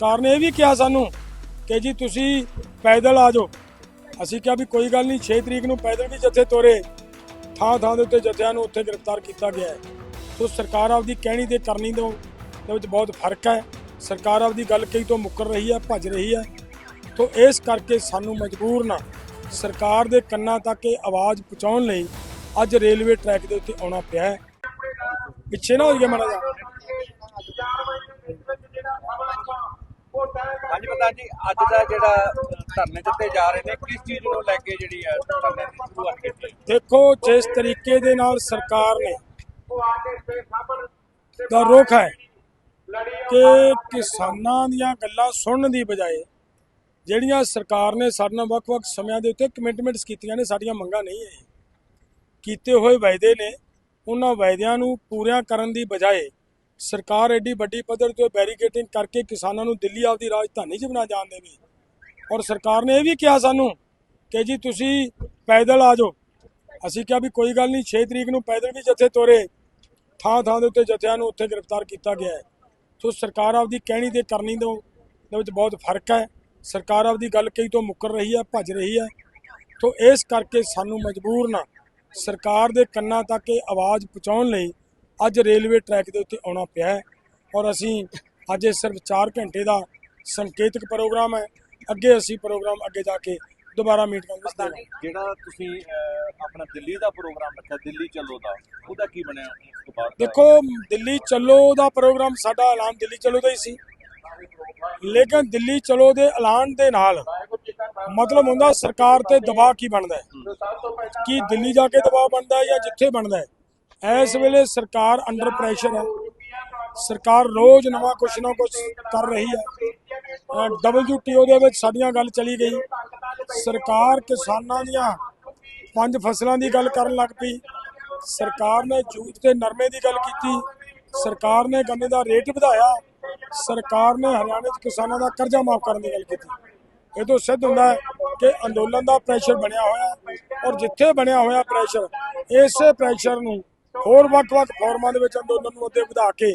ਸਰਕਾਰ ਨੇ ਇਹ ਵੀ ਕਿਹਾ ਸਾਨੂੰ ਕਿ ਜੀ ਤੁਸੀਂ ਪੈਦਲ ਆ ਜਾਓ। ਅਸੀਂ ਕਿਹਾ ਵੀ ਕੋਈ ਗੱਲ ਨਹੀਂ 6 ਤਰੀਕ ਨੂੰ ਪੈਦਲ ਵੀ ਜਥੇ ਤੋਰੇ। ਥਾਂ ਥਾਂ ਦੇ ਉੱਤੇ ਜਥਿਆਂ ਨੂੰ ਉੱਥੇ ਗ੍ਰਿਫਤਾਰ ਕੀਤਾ ਗਿਆ ਹੈ। ਸੋ ਸਰਕਾਰ ਆਪਦੀ ਕਹਿਣੀ ਤੇ ਕਰਨੀ ਤੋਂ ਦੇ ਵਿੱਚ ਬਹੁਤ ਫ਼ਰਕ ਹੈ। ਸਰਕਾਰ ਆਪਦੀ ਗੱਲ ਕਈ ਤੋਂ ਮੁੱਕਰ ਰਹੀ ਹੈ, ਭੱਜ ਰਹੀ ਹੈ। ਤੋਂ ਇਸ ਕਰਕੇ ਸਾਨੂੰ ਮਜਬੂਰ ਨਾ ਸਰਕਾਰ ਦੇ ਕੰਨਾਂ ਤੱਕ ਇਹ ਆਵਾਜ਼ ਪਹੁੰਚਾਉਣ ਲਈ ਅੱਜ ਰੇਲਵੇ ਟਰੈਕ ਦੇ ਉੱਤੇ ਆਉਣਾ ਪਿਆ ਹੈ। ਪਿੱਛੇ ਨਾ ਹੋ ਜਾਈਏ ਮਾੜਾ ਜਿਹਾ। ਹਾਂਜੀ ਪ੍ਰਧਾਨ ਜੀ, ਅੱਜ ਦਾ ਜਿਹੜਾ ਧਰਨੇ ਦਿੱਤੇ ਜਾ ਰਹੇ ਨੇ, ਕਿਸ ਚੀਜ਼ ਨੂੰ ਲੈ ਕੇ ਜਿਹੜੀ ਹੈ ਧਰਨੇ ਦੀ ਸ਼ੁਰੂਆਤ ਕੀਤੀ ਦੇਖੋ, ਜਿਸ ਤਰੀਕੇ ਦੇ ਨਾਲ ਸਰਕਾਰ ਨੇ ਦਾ ਰੁਖ ਹੈ ਕਿ ਕਿਸਾਨਾਂ ਦੀਆਂ ਗੱਲਾਂ ਸੁਣਨ ਦੀ ਬਜਾਏ ਜਿਹੜੀਆਂ ਸਰਕਾਰ ਨੇ ਸਾਡੇ ਨਾਲ ਵੱਖ-ਵੱਖ ਸਮਿਆਂ ਦੇ ਉੱਤੇ ਕਮਿਟਮੈਂਟਸ ਕੀਤੀਆਂ ਨੇ, ਸਾਡੀਆਂ ਮੰਗਾਂ ਨਹੀਂ ਹੈ ਕੀਤੇ ਹੋਏ ਵਾਅਦੇ ਨੇ, ਉਹਨਾਂ ਵਾਅਦਿਆਂ ਨੂੰ ਪੂਰਿਆਂ ਕਰਨ ਦੀ ਬਜਾਏ ਸਰਕਾਰ ਐਡੀ ਵੱਡੀ ਪੱਧਰ ਤੇ ਬੈਰੀਕੇਟਿੰਗ ਕਰਕੇ ਕਿਸਾਨਾਂ ਨੂੰ ਦਿੱਲੀ ਆਪਦੀ ਰਾਜਧਾਨੀ 'ਚ ਬਣਾ ਜਾਣ ਦੇਵੇ। ਔਰ ਸਰਕਾਰ ਨੇ ਇਹ ਵੀ ਕਿਹਾ ਸਾਨੂੰ ਕਿ ਜੀ ਤੁਸੀਂ ਪੈਦਲ ਆ ਜਾਓ। ਅਸੀਂ ਕਿਹਾ ਵੀ ਕੋਈ ਗੱਲ ਨਹੀਂ 6 ਤਰੀਕ ਨੂੰ ਪੈਦਲ ਵੀ ਜਥੇ ਤੋਰੇ। ਥਾਂ ਥਾਂ ਦੇ ਉੱਤੇ ਜਥਿਆਂ ਨੂੰ ਉੱਥੇ ਗ੍ਰਿਫਤਾਰ ਕੀਤਾ ਗਿਆ ਹੈ। ਸੋ ਸਰਕਾਰ ਆਪਦੀ ਕਹਿਣੀ ਤੇ ਕਰਨੀ ਤੋਂ ਦੇ ਵਿੱਚ ਬਹੁਤ ਫ਼ਰਕ ਹੈ। ਸਰਕਾਰ ਆਪਦੀ ਗੱਲ ਕਈ ਤੋਂ ਮੁੱਕਰ ਰਹੀ ਹੈ, ਭੱਜ ਰਹੀ ਹੈ। ਸੋ ਇਸ ਕਰਕੇ ਸਾਨੂੰ ਮਜਬੂਰ ਨਾ ਸਰਕਾਰ ਦੇ ਕੰਨਾਂ ਤੱਕ ਇਹ ਆਵਾਜ਼ ਪਹੁੰਚਾਉਣ ਲਈ ਅੱਜ ਰੇਲਵੇ ਟਰੈਕ ਦੇ ਉੱਤੇ ਆਉਣਾ ਪਿਆ ਹੈ ਔਰ ਅਸੀਂ ਅੱਜ ਇਹ ਸਿਰਫ 4 ਘੰਟੇ ਦਾ ਸੰਕੇਤਕ ਪ੍ਰੋਗਰਾਮ ਹੈ। ਅੱਗੇ ਅਸੀਂ ਪ੍ਰੋਗਰਾਮ ਅੱਗੇ ਜਾ ਕੇ ਦੁਬਾਰਾ ਮੀਟ ਕਰਾਂਗੇ ਜਿਹੜਾ ਤੁਸੀਂ ਆਪਣਾ ਦਿੱਲੀ ਦਾ ਪ੍ਰੋਗਰਾਮ ਰੱਖਿਆ ਦਿੱਲੀ ਚੱਲੋ ਦਾ ਉਹਦਾ ਕੀ ਬਣਿਆ ਉਸ ਤੋਂ ਬਾਅਦ? ਦੇਖੋ ਦਿੱਲੀ ਚੱਲੋ ਦਾ ਪ੍ਰੋਗਰਾਮ ਸਾਡਾ ਐਲਾਨ ਦਿੱਲੀ ਚੱਲੋ ਦਾ ਹੀ ਸੀ। ਲੇਕਿਨ ਦਿੱਲੀ ਚਲੋ ਦੇ ਐਲਾਨ ਦੇ ਨਾਲ ਮਤਲਬ ਹੁੰਦਾ ਸਰਕਾਰ ਤੇ ਦਬਾਅ ਕੀ ਬਣਦਾ ਹੈ। ਕੀ ਦਿੱਲੀ ਜਾ ਕੇ ਦਬਾਅ ਬਣਦਾ ਹੈ ਜਾਂ ਜਿੱਥੇ ਬਣਦਾ ਹੈ? ਇਸ ਵੇਲੇ ਸਰਕਾਰ ਅੰਡਰ ਪ੍ਰੈਸ਼ਰ ਹੈ। ਸਰਕਾਰ ਰੋਜ਼ ਨਵਾਂ ਕੁਛ ਨਾ ਕੁਛ ਕਰ ਰਹੀ ਹੈ। ਡਬਲਯੂਟੀਓ ਦੇ ਵਿੱਚ ਸਾਡੀਆਂ ਗੱਲ ਚਲੀ ਗਈ। ਸਰਕਾਰ ਕਿਸਾਨਾਂ ਦੀਆਂ ਪੰਜ ਫਸਲਾਂ ਦੀ ਗੱਲ ਕਰਨ ਲੱਗ ਪਈ। ਸਰਕਾਰ ਨੇ ਜੂਟ ਤੇ ਨਰਮੇ ਦੀ ਗੱਲ ਕੀਤੀ। ਸਰਕਾਰ ਨੇ ਗੰਨੇ ਦਾ ਰੇਟ ਵਧਾਇਆ। ਸਰਕਾਰ ਨੇ ਹਰਿਆਣੇ 'ਚ ਕਿਸਾਨਾਂ ਦਾ ਕਰਜ਼ਾ ਮਾਫ ਕਰਨ ਦੀ ਗੱਲ ਕੀਤੀ। ਇਹ ਤੋਂ ਸਿੱਧ ਹੁੰਦਾ ਹੈ ਕਿ ਅੰਦੋਲਨ ਦਾ ਪ੍ਰੈਸ਼ਰ ਬਣਿਆ ਹੋਇਆ ਔਰ ਜਿੱਥੇ ਬਣਿਆ ਹੋਇਆ ਪ੍ਰੈਸ਼ਰ ਇਸੇ ਪ੍ਰੈਸ਼ਰ ਨੂੰ ਹੋਰ ਵੱਖ-ਵੱਖ ਫੋਰਮਾਂ ਦੇ ਵਿੱਚ ਅੰਦੋਲਨ ਨੂੰ ਅੱਗੇ ਵਧਾ ਕੇ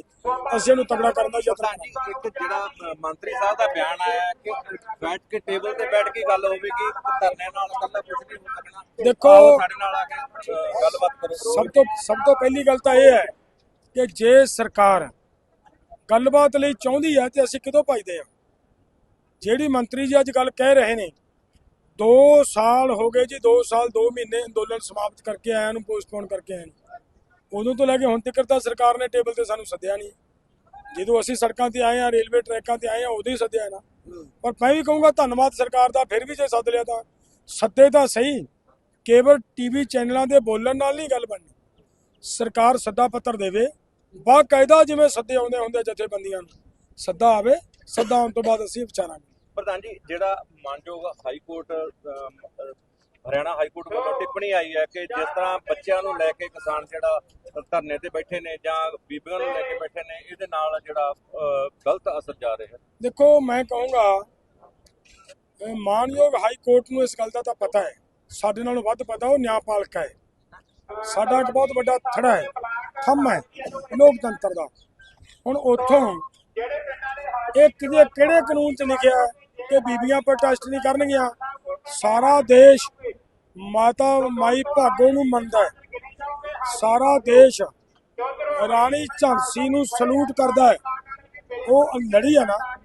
ਅਸੀਂ ਇਹਨੂੰ ਤਗੜਾ ਕਰਨ ਦਾ ਯਤਨ ਜੀ ਇੱਕ ਜਿਹੜਾ ਮੰਤਰੀ ਸਾਹਿਬ ਦਾ ਬਿਆਨ ਆਇਆ ਕਿ ਬੈਠ ਕੇ ਟੇਬਲ ਤੇ ਬੈਠ ਕੇ ਗੱਲ ਹੋਵੇਗੀ ਧਰਨੇ ਨਾਲ ਕੱਲਾ ਕੁਝ ਨਹੀਂ ਹੋ ਸਕਣਾ ਦੇਖੋ, ਆਓ ਸਾਡੇ ਨਾਲ ਆ ਕੇ ਅਹ, ਗੱਲਬਾਤ ਕਰੋ। ਸਭ ਤੋਂ ਸਭ ਤੋਂ ਪਹਿਲੀ ਗੱਲ ਤਾਂ ਇਹ ਹੈ ਕਿ ਜੇ ਸਰਕਾਰ ਗੱਲਬਾਤ ਲਈ ਚਾਹੁੰਦੀ ਹੈ ਤੇ ਅਸੀਂ ਕਿਦੋਂ ਭਜਦੇ ਹਾਂ? ਜਿਹੜੀ ਮੰਤਰੀ ਜੀ ਅੱਜ ਗੱਲ ਕਹਿ ਰਹੇ ਨੇ 2 ਸਾਲ ਹੋ ਗਏ ਜੀ 2 ਸਾਲ 2 ਮਹੀਨੇ ਅੰਦੋਲਨ ਸਮਾਪਤ ਕਰਕੇ ਆਇਆਂ ਨੂੰ ਪੋਸਟਪੋਨ ਕਰਕੇ ਆਏ ਨੂੰ। ਉਦੋਂ ਤੋਂ ਲੈ ਕੇ ਹੁਣ ਤੱਕ ਤਾਂ ਸਰਕਾਰ ਨੇ ਟੇਬਲ ਤੇ ਸਾਨੂੰ ਸੱਦਿਆ ਨਹੀਂ। ਜਦੋਂ ਅਸੀਂ ਸੜਕਾਂ ਤੇ ਆਏ ਆ ਰੇਲਵੇ ਟਰੈਕਾਂ ਤੇ ਆਏ ਆ ਉਦੋਂ ਹੀ ਸੱਦਿਆ ਨਾ। ਪਰ ਮੈਂ ਵੀ ਕਹੂੰਗਾ ਧੰਨਵਾਦ ਸਰਕਾਰ ਦਾ ਫਿਰ ਵੀ ਜੇ ਸੱਦ ਲਿਆ ਤਾਂ। ਸੱਦੇ ਤਾਂ ਸਹੀ ਕੇਵਲ ਟੀਵੀ ਚੈਨਲਾਂ ਦੇ ਬੋਲਣ ਨਾਲ ਨਹੀਂ ਗੱਲ ਬਣਨੀ। ਸਰਕਾਰ ਸੱਦਾ ਪੱਤਰ ਦੇਵੇ ਬਾਕਾਇਦਾ ਜਿਵੇਂ ਸੱਦੇ ਆਉਂਦੇ ਹੁੰਦੇ ਜਥੇਬੰਦੀਆਂ ਨੂੰ। ਸੱਦਾ ਆਵੇ ਸੱਦਾ ਆਉਣ ਤੋਂ ਬਾਅਦ ਅਸੀਂ ਵਿਚਾਰਾਂਗੇ। ਪ੍ਰਧਾਨ ਜੀ ਜਿਹੜਾ ਮਾਨਯੋਗ high court Haryana high court ਵੱਲੋਂ ਟਿੱਪਣੀ ਆਈ ਹੈ ਕਿ ਜਿਸ ਤਰ੍ਹਾਂ ਬੱਚਿਆਂ ਨੂੰ ਲੈ ਕੇ ਕਿਸਾਨ ਜਿਹੜਾ ਧਰਨੇ ਤੇ ਬੈਠੇ ਨੇ ਜਾਂ ਬੀਬੀਆਂ ਨੂੰ ਲੈ ਕੇ ਬੈਠੇ ਨੇ, ਇਹਦੇ ਨਾਲ ਜਿਹੜਾ ਗਲਤ ਅਸਰ ਜਾ ਰਿਹਾ ਦੇਖੋ, ਮੈਂ ਕਹੂੰਗਾ ਮਾਨਯੋਗ ਹਾਈ ਕੋਰਟ ਨੂੰ ਇਸ ਗੱਲ ਦਾ ਤਾਂ ਪਤਾ ਹੈ। ਸਾਡੇ ਨਾਲੋਂ ਵੱਧ ਪਤਾ ਉਹ ਨਿਆਂਪਾਲਕਾ ਹੈ। ਸਾਡਾ ਇੱਕ ਬਹੁਤ ਵੱਡਾ ਥੜਾ ਹੈ, ਥੰਮ ਹੈ, ਲੋਕਤੰਤਰ ਦਾ। ਹੁਣ ਉੱਥੋਂ ਇਹ ਕਿਹੜੇ ਕਾਨੂੰਨ 'ਚ ਲਿਖਿਆ ਕਿ ਬੀਬੀਆਂ ਪ੍ਰੋਟੈਸਟ ਨਹੀਂ ਕਰਨਗੀਆਂ? ਸਾਰਾ ਦੇਸ਼ ਮਾਤਾ ਮਾਈ ਭਾਗੋ ਨੂੰ ਮੰਨਦਾ ਹੈ। ਸਾਰਾ ਦੇਸ਼ ਰਾਣੀ ਝਾਂਸੀ ਨੂੰ ਸਲੂਟ ਕਰਦਾ ਹੈ। ਉਹ ਲੜੀ ਆ ਨਾ,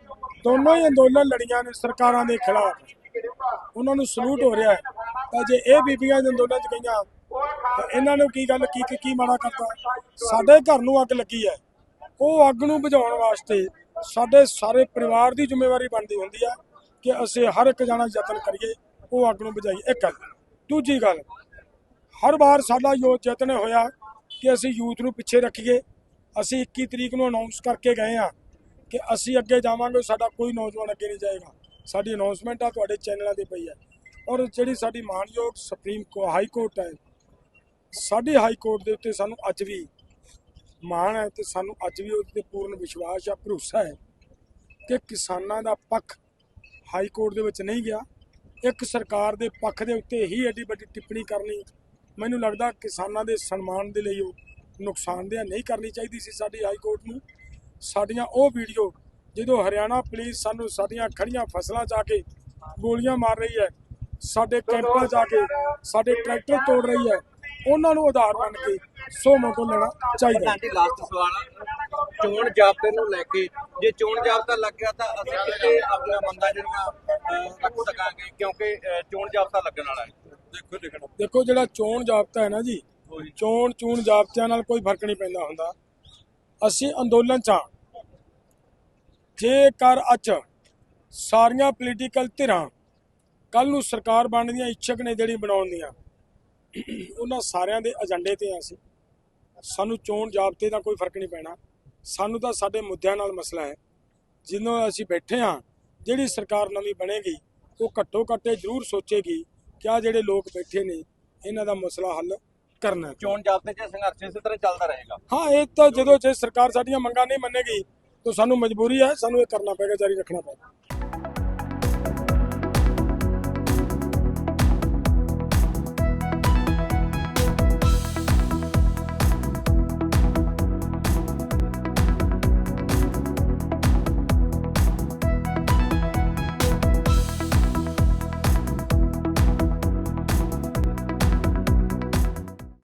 ਦੋਨੋਂ ਹੀ ਅੰਦੋਲਨ ਲੜੀਆਂ ਨੇ, ਸਰਕਾਰਾਂ ਦੇ ਖਿਲਾਫ। ਉਹਨਾਂ ਨੂੰ ਸਲੂਟ ਹੋ ਰਿਹਾ ਹੈ। ਤਾਂ ਜੇ ਇਹ ਬੀਬੀਆਂ ਦੇ ਅੰਦੋਲਨ 'ਚ ਗਈਆਂ, ਤਾਂ ਇਹਨਾਂ ਨੂੰ ਕੀ ਗੱਲ ਕੀ ਕੀ- ਕੀ ਮਾੜਾ ਕਰਤਾ? ਸਾਡੇ ਘਰ ਨੂੰ ਅੱਗ ਲੱਗੀ ਹੈ। ਉਹ ਅੱਗ ਨੂੰ ਬੁਝਾਉਣ ਵਾਸਤੇ ਸਾਡੇ ਸਾਰੇ ਪਰਿਵਾਰ ਦੀ ਜ਼ਿੰਮੇਵਾਰੀ ਬਣਦੀ ਹੁੰਦੀ ਹੈ ਕਿ ਅਸੀਂ ਹਰ ਇੱਕ ਜਾਣਾ ਯਤਨ ਕਰੀਏ, ਉਹ ਅੱਗ ਨੂੰ ਬੁਝਾਈਏ। ਇੱਕ ਗੱਲ। ਦੂਜੀ ਗੱਲ, ਹਰ ਵਾਰ ਸਾਡਾ ਯੋ ਯਤਨ ਹੋਇਆ ਕਿ ਅਸੀਂ ਯੂਥ ਨੂੰ ਪਿੱਛੇ ਰੱਖੀਏ। ਅਸੀਂ 21 ਤਰੀਕ ਨੂੰ ਅਨਾਉਂਸ ਕਰਕੇ ਗਏ ਆ ਕਿ ਅਸੀਂ ਅੱਗੇ ਜਾਵਾਂਗੇ, ਸਾਡਾ ਕੋਈ ਨੌਜਵਾਨ ਅੱਗੇ ਨਹੀਂ ਜਾਏਗਾ। ਸਾਡੀ ਅਨਾਉਂਸਮੈਂਟ ਆ ਤੁਹਾਡੇ ਚੈਨਲਾਂ ਤੇ ਪਈ ਹੈ। ਔਰ ਜਿਹੜੀ ਸਾਡੀ ਮਾਨਯੋਗ ਸੁਪਰੀਮ ਕੋ ਹਾਈ ਕੋਰਟ ਹੈ, ਸਾਡੀ ਹਾਈ ਕੋਰਟ ਦੇ ਉੱਤੇ ਸਾਨੂੰ ਅੱਜ ਵੀ ਮਾਣ ਹੈ ਤੇ ਸਾਨੂੰ ਅੱਜ ਵੀ ਉਹਦੇ ਤੇ ਪੂਰਨ ਵਿਸ਼ਵਾਸ ਆ ਭਰੋਸਾ ਹੈ ਕਿ ਕਿਸਾਨਾਂ ਦਾ ਪੱਖ ਹਾਈ ਕੋਰਟ ਦੇ ਵਿੱਚ ਨਹੀਂ ਗਿਆ। ਇੱਕ ਸਰਕਾਰ ਦੇ ਪੱਖ ਦੇ ਉੱਤੇ ਹੀ ਐਡੀ ਵੱਡੀ ਟਿੱਪਣੀ ਕਰਨੀ ਮੈਨੂੰ ਲੱਗਦਾ ਕਿਸਾਨਾਂ ਦੇ ਸਨਮਾਨ ਦੇ ਲਈ ਉਹ ਨੁਕਸਾਨਦੇਹ ਨਹੀਂ ਕਰਨੀ ਚਾਹੀਦੀ ਸੀ ਸਾਡੀ ਹਾਈ ਕੋਰਟ ਨੂੰ। ਸਾਡੀਆਂ ਉਹ ਵੀਡੀਓ ਜਦੋਂ ਹਰਿਆਣਾ ਪੁਲਿਸ ਸਾਨੂੰ ਸਾਡੀਆਂ ਖੜੀਆਂ ਫਸਲਾਂ 'ਚ ਆ ਕੇ ਗੋਲੀਆਂ ਮਾਰ ਰਹੀ ਹੈ, ਸਾਡੇ ਕੈਂਪਾਂ 'ਚ ਆ ਕੇ ਸਾਡੇ ਟਰੈਕਟਰ ਤੋੜ ਰਹੀ ਹੈ, ਉਹਨਾਂ ਨੂੰ ਆਧਾਰ ਬਣ ਕੇ ਸੋ ਮੋਟੋ ਲੈਣਾ ਚਾਹੀਦਾ ਲਾਸਟ ਸਵਾਲ ਚੋਣ ਜਾਬਤੇ ਨੂੰ ਲੈ ਕੇ ਜੇ ਚੋਣ ਜਾਬਤਾ ਲੱਗ ਗਿਆ ਤਾਂ ਅਸੀਂ ਕਿੱਥੇ ਆਪਣਾ ਮੰਦਾ ਜਿਹੜੀਆਂ ਰੱਖ ਸਕਾਂਗੇ, ਕਿਉਂਕਿ ਚੋਣ ਜਾਬਤਾ ਲੱਗਣ ਵਾਲਾ ਹੈ। ਦੇਖੋ ਦੇਖਣਾ ਦੇਖੋ। ਜਿਹੜਾ ਚੋਣ ਜਾਬਤਾ ਹੈ ਨਾ ਜੀ, ਚੋਣ, ਚੂਣ ਜਾਬਤਿਆਂ ਨਾਲ ਕੋਈ ਫ਼ਰਕ ਨਹੀਂ ਪੈਂਦਾ ਹੁੰਦਾ। ਅਸੀਂ ਅੰਦੋਲਨ ਚ ਹਾਂ। ਜੇਕਰ ਅੱਜ ਸਾਰੀਆਂ ਪੋਲੀਟੀਕਲ ਧਿਰਾਂ ਕੱਲ ਨੂੰ ਸਰਕਾਰ ਬਣਨ ਦੀਆਂ ਇੱਛਕ ਨੇ ਜਿਹੜੀ ਬਣਾਉਣ ਦੀਆਂ, ਉਹਨਾਂ ਸਾਰਿਆਂ ਦੇ ਏਜੰਡੇ ਤੇ ਆ ਅਸੀਂ। ਸਾਨੂੰ ਚੋਣ ਜਾਬਤੇ ਦਾ ਕੋਈ ਫ਼ਰਕ ਨਹੀਂ ਪੈਣਾ। ਸਾਨੂੰ ਤਾਂ ਸਾਡੇ ਮੁੱਦਿਆਂ ਨਾਲ ਮਸਲਾ ਹੈ। ਜਿੰਦੋਂ ਅਸੀਂ ਬੈਠੇ ਹਾਂ ਜਿਹੜੀ ਸਰਕਾਰ ਨਵੀਂ ਬਣੇਗੀ ਉਹ ਘੱਟੋ ਘੱਟ ਜ਼ਰੂਰ ਸੋਚੇਗੀ ਕਿ ਆ ਜਿਹੜੇ ਲੋਕ ਬੈਠੇ ਨੇ ਇਹਨਾਂ ਦਾ ਮਸਲਾ ਹੱਲ ਕਰਨਾ। ਚੋਣ ਜਾਬਤੇ 'ਚ ਸੰਘਰਸ਼ ਇਸੇ ਤਰ੍ਹਾਂ ਚੱਲਦਾ ਰਹੇਗਾ। ਹਾਂ ਇਹ ਤਾਂ ਜਦੋਂ ਜੇ ਸਰਕਾਰ ਸਾਡੀਆਂ ਮੰਗਾਂ ਨਹੀਂ ਮੰਨੇਗੀ ਤਾਂ ਸਾਨੂੰ ਮਜਬੂਰੀ ਹੈ ਸਾਨੂੰ ਇਹ ਕਰਨਾ ਪਏਗਾ ਜਾਰੀ ਰੱਖਣਾ ਪਏਗਾ।